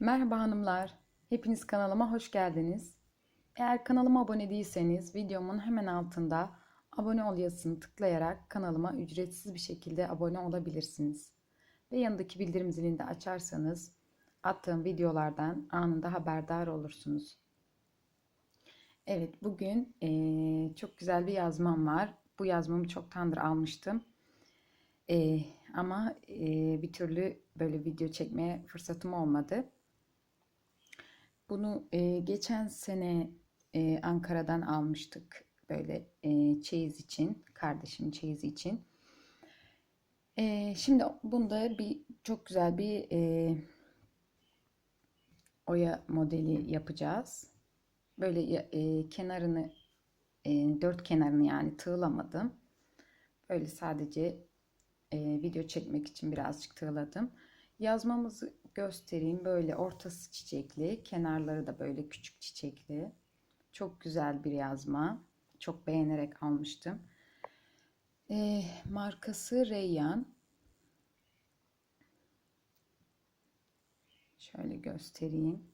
Merhaba hanımlar. Hepiniz kanalıma hoş geldiniz. Eğer kanalıma abone değilseniz videomun hemen altında abone ol yazısını tıklayarak kanalıma ücretsiz bir şekilde abone olabilirsiniz. Ve yanındaki bildirim zilini de açarsanız attığım videolardan anında haberdar olursunuz. Evet bugün eee, çok güzel bir yazmam var. Bu yazmamı çoktandır almıştım. Eee, ama eee, bir türlü böyle video çekmeye fırsatım olmadı. Bunu e, geçen sene e, Ankara'dan almıştık böyle e, çeyiz için, kardeşimin çeyizi için. E, şimdi bunda bir çok güzel bir e, oya modeli yapacağız. Böyle e, kenarını e, dört kenarını yani tığlamadım. Böyle sadece e, video çekmek için birazcık tığladım. Yazmamızı göstereyim. Böyle ortası çiçekli, kenarları da böyle küçük çiçekli. Çok güzel bir yazma. Çok beğenerek almıştım. E, markası Reyyan. Şöyle göstereyim.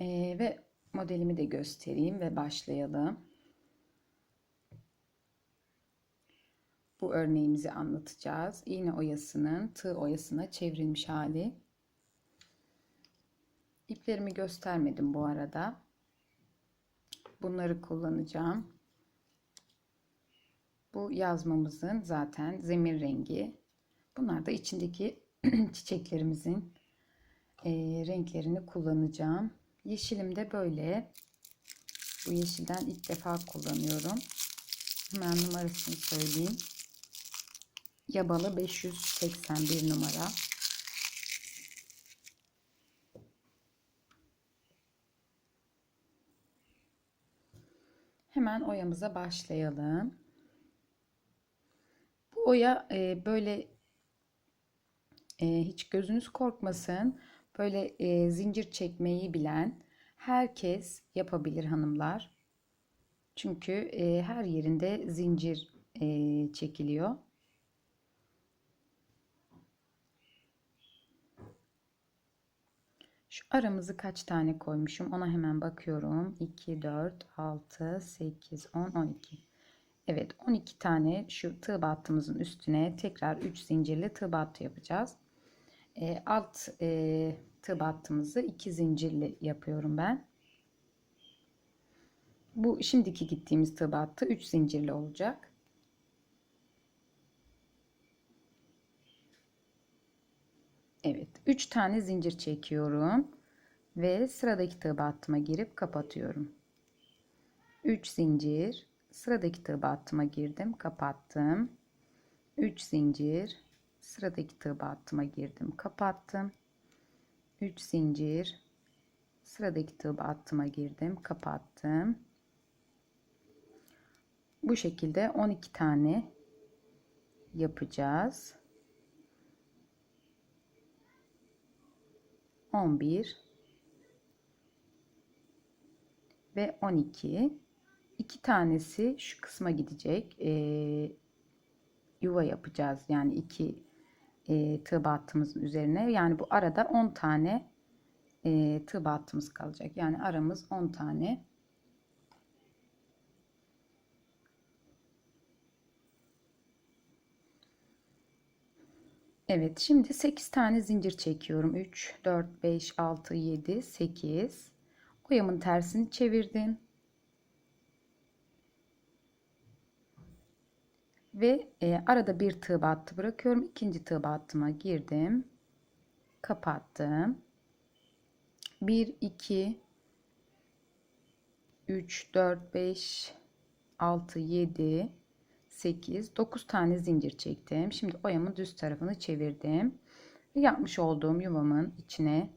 E, ve modelimi de göstereyim ve başlayalım. Bu örneğimizi anlatacağız. İğne oyasının tığ oyasına çevrilmiş hali. İplerimi göstermedim bu arada. Bunları kullanacağım. Bu yazmamızın zaten zemin rengi. Bunlar da içindeki çiçeklerimizin e, renklerini kullanacağım. Yeşilim de böyle. Bu yeşilden ilk defa kullanıyorum. Hemen numarasını söyleyeyim. Yabalı 581 numara. Hemen oyamıza başlayalım. Bu oya e, böyle e, hiç gözünüz korkmasın. Böyle e, zincir çekmeyi bilen herkes yapabilir hanımlar. Çünkü e, her yerinde zincir e, çekiliyor. Şu aramızı kaç tane koymuşum ona hemen bakıyorum. 2, 4, 6, 8, 10, 12. Evet 12 tane şu tığ battımızın üstüne tekrar 3 zincirli tığ battı yapacağız. E, alt e, tığ battımızı 2 zincirli yapıyorum ben. Bu şimdiki gittiğimiz tığ battı 3 zincirli olacak. Evet 3 tane zincir çekiyorum ve sıradaki tığ battıma girip kapatıyorum. 3 zincir sıradaki tığ battıma girdim kapattım. 3 zincir sıradaki tığ battıma girdim kapattım. 3 zincir sıradaki tığ battıma girdim kapattım. Bu şekilde 12 tane yapacağız. 11 ve 12 iki. Tanesi şu kısma gidecek. Ee, yuva yapacağız. Yani iki e, tığ battığımızın üzerine. Yani bu arada 10 tane e, tığ battığımız kalacak. Yani aramız 10 tane Evet şimdi 8 tane zincir çekiyorum. 3 4 5 6 7 8 oyamın tersini çevirdim ve e, arada bir tığ battı bırakıyorum. İkinci tığ battıma girdim. Kapattım. 1 2 3 4 5 6 7 8 9 tane zincir çektim. Şimdi oyamın düz tarafını çevirdim. Yapmış olduğum yuvamın içine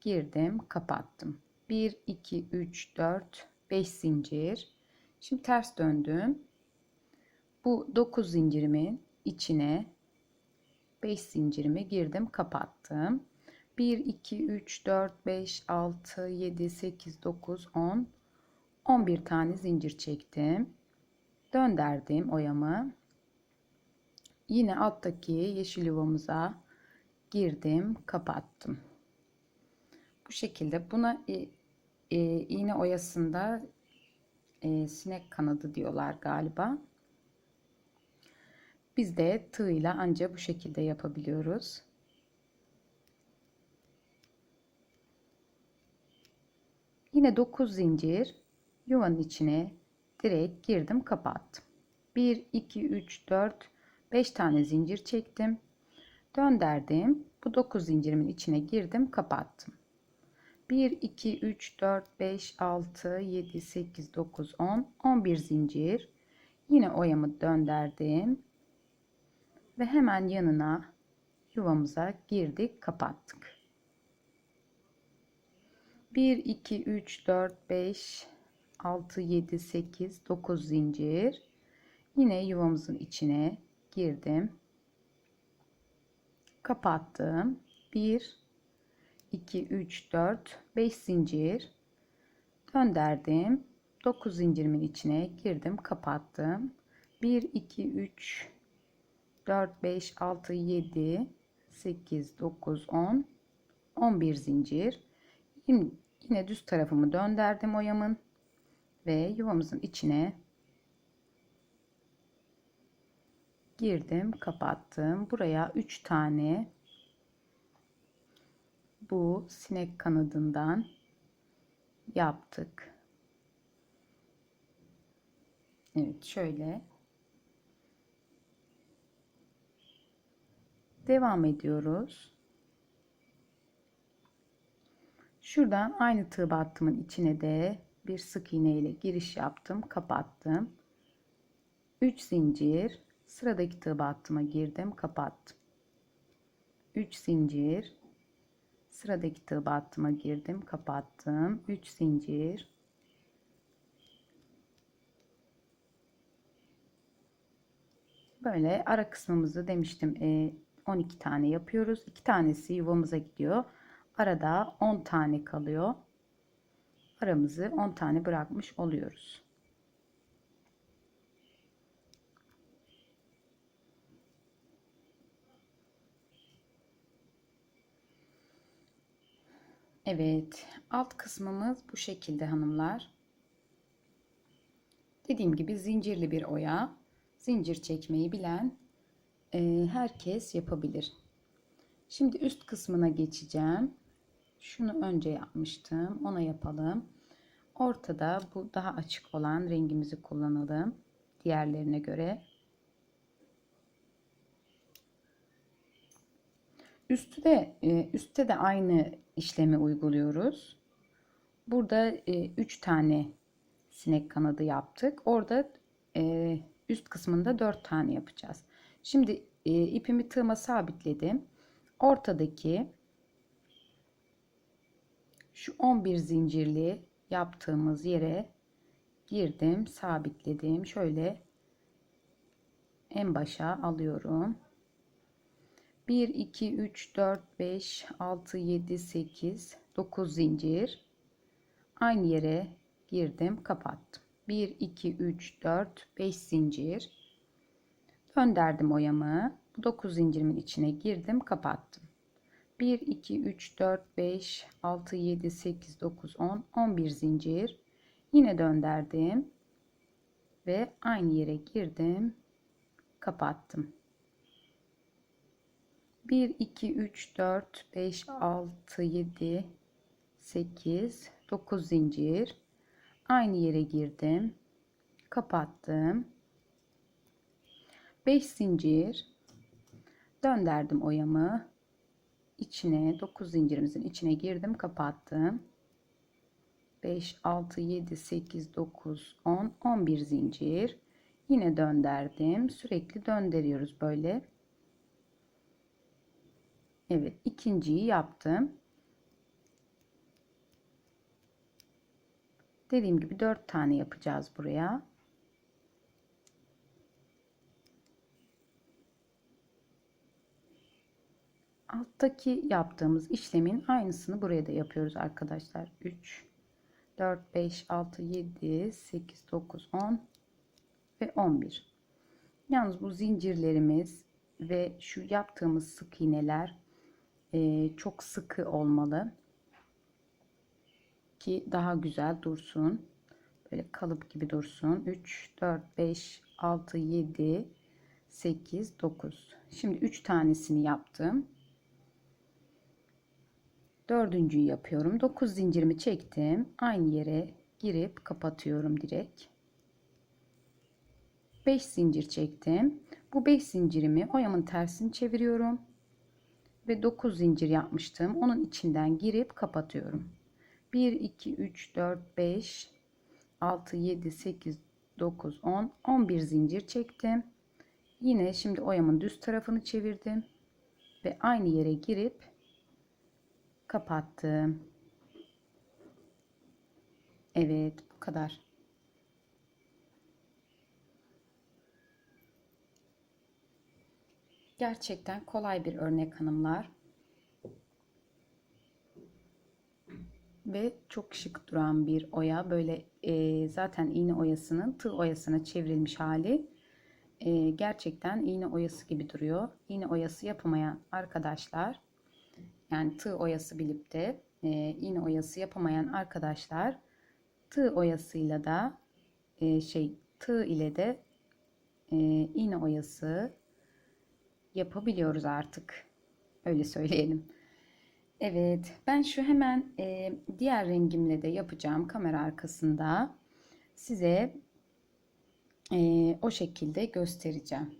girdim kapattım. 1 2 3 4 5 zincir. Şimdi ters döndüm. Bu 9 zincirimin içine 5 zincirimi girdim kapattım. 1 2 3 4 5 6 7 8 9 10 11 tane zincir çektim döndürdüm oyamı yine alttaki yeşil yuvamıza girdim kapattım. Bu şekilde. Buna e, e, iğne oyasında e, sinek kanadı diyorlar galiba. Biz de tığ anca bu şekilde yapabiliyoruz. Yine 9 zincir yuvanın içine direkt girdim kapattım. 1 2 3 4 5 tane zincir çektim. Döndürdüm. Bu 9 zincirimin içine girdim kapattım. 1 2 3 4 5 6 7 8 9 10 11 zincir. Yine oyamı döndürdüm. Ve hemen yanına yuvamıza girdik kapattık. 1 2 3 4 5 6 7 8 9 zincir. Yine yuvamızın içine girdim. Kapattım. 1 2 3 4 5 zincir. Döndürdüm 9 zincirimin içine girdim kapattım. 1 2 3 4 5 6 7 8 9 10 11 zincir. Yine düz tarafımı döndürdüm oyamın ve yuvamızın içine girdim kapattım. Buraya 3 tane bu sinek kanadından yaptık. Evet şöyle. Devam ediyoruz. Şuradan aynı tığ battımın içine de bir sık iğne ile giriş yaptım kapattım. 3 zincir sıradaki tığ battıma girdim kapattım. 3 zincir sıradaki tığ battıma girdim kapattım. 3 zincir. Böyle ara kısmımızı demiştim 12 e, tane yapıyoruz. 2 tanesi yuvamıza gidiyor. Arada 10 tane kalıyor aramızı 10 tane bırakmış oluyoruz Evet, alt kısmımız bu şekilde hanımlar. Dediğim gibi zincirli bir oya. Zincir çekmeyi bilen e, herkes yapabilir. Şimdi üst kısmına geçeceğim. Şunu önce yapmıştım. Ona yapalım. Ortada bu daha açık olan rengimizi kullanalım. Diğerlerine göre. Üstü de e, üstte de aynı işlemi uyguluyoruz. Burada 3 e, tane sinek kanadı yaptık. Orada e, üst kısmında 4 tane yapacağız. Şimdi ipimi tığıma sabitledim. Ortadaki şu 11 zincirli yaptığımız yere girdim, sabitledim. Şöyle en başa alıyorum. 1 2 3 4 5 6 7 8 9 zincir. Aynı yere girdim kapattım. 1 2 3 4 5 zincir. Döndürdüm oyamı. Bu 9 zincirimin içine girdim kapattım 1 2 3 4 5 6 7 8 9 10 11 zincir. Yine döndürdüm ve aynı yere girdim kapattım. 1 2 3 4 5 6 7 8 9 zincir. Aynı yere girdim kapattım. 5 zincir. Döndürdüm oyamı içine 9 zincirimizin içine girdim kapattım 5 6 7 8 9 10 11 zincir yine döndürdüm sürekli döndürüyoruz böyle Evet ikinciyi yaptım. Dediğim gibi dört tane yapacağız buraya. Alttaki yaptığımız işlemin aynısını buraya da yapıyoruz arkadaşlar. 3 4 5 6 7 8 9 10 ve 11. Yalnız bu zincirlerimiz ve şu yaptığımız sık iğneler e, çok sıkı olmalı ki daha güzel dursun. Böyle kalıp gibi dursun. 3, 4, 5, 6, 7, 8, 9. Şimdi 3 tanesini yaptım. Dördüncüyü yapıyorum. 9 zincirimi çektim. Aynı yere girip kapatıyorum direkt. 5 zincir çektim. Bu 5 zincirimi oyamın tersini çeviriyorum. Ve 9 zincir yapmıştım. Onun içinden girip kapatıyorum. 1, 2, 3, 4, 5, 6, 7, 8, 9, 10, 11 zincir çektim. Yine şimdi oyamın düz tarafını çevirdim. Ve aynı yere girip kapattım. Evet bu kadar. Gerçekten kolay bir örnek hanımlar. Ve çok şık duran bir oya. Böyle e, zaten iğne oyasının tığ oyasına çevrilmiş hali. E, gerçekten iğne oyası gibi duruyor. İğne oyası yapamayan arkadaşlar yani tığ oyası bilip de e, iğne oyası yapamayan arkadaşlar tığ oyasıyla da e, şey tığ ile de e, iğne oyası yapabiliyoruz artık. Öyle söyleyelim. Evet, ben şu hemen e, diğer rengimle de yapacağım kamera arkasında. Size e, o şekilde göstereceğim.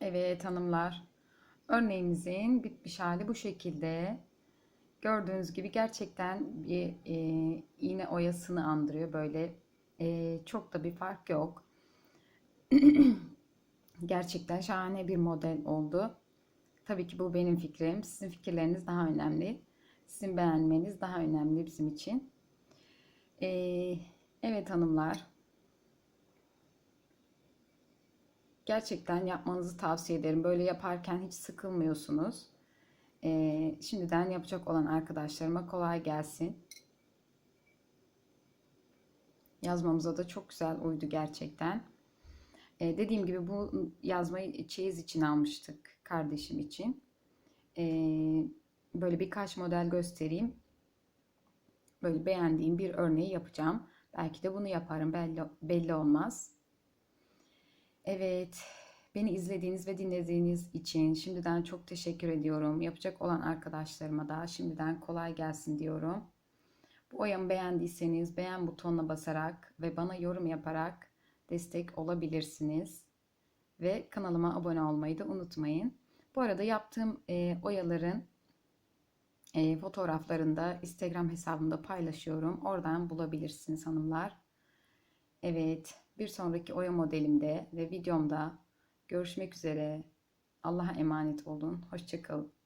Evet hanımlar, örneğimizin bitmiş hali bu şekilde. Gördüğünüz gibi gerçekten bir e, iğne oyasını andırıyor. Böyle e, çok da bir fark yok. Gerçekten şahane bir model oldu. Tabii ki bu benim fikrim. Sizin fikirleriniz daha önemli. Sizin beğenmeniz daha önemli bizim için. Ee, evet hanımlar. Gerçekten yapmanızı tavsiye ederim. Böyle yaparken hiç sıkılmıyorsunuz. Ee, şimdiden yapacak olan arkadaşlarıma kolay gelsin. Yazmamıza da çok güzel uydu gerçekten. Ee, dediğim gibi bu yazmayı çeyiz için almıştık kardeşim için. Ee, böyle birkaç model göstereyim. Böyle beğendiğim bir örneği yapacağım. Belki de bunu yaparım. Belli, belli olmaz. Evet. Beni izlediğiniz ve dinlediğiniz için şimdiden çok teşekkür ediyorum. Yapacak olan arkadaşlarıma da şimdiden kolay gelsin diyorum. Bu oyamı beğendiyseniz beğen butonuna basarak ve bana yorum yaparak destek olabilirsiniz. Ve kanalıma abone olmayı da unutmayın. Bu arada yaptığım e, oyaların e, fotoğraflarını da Instagram hesabımda paylaşıyorum. Oradan bulabilirsiniz hanımlar. Evet, bir sonraki oya modelimde ve videomda görüşmek üzere. Allah'a emanet olun. Hoşçakalın.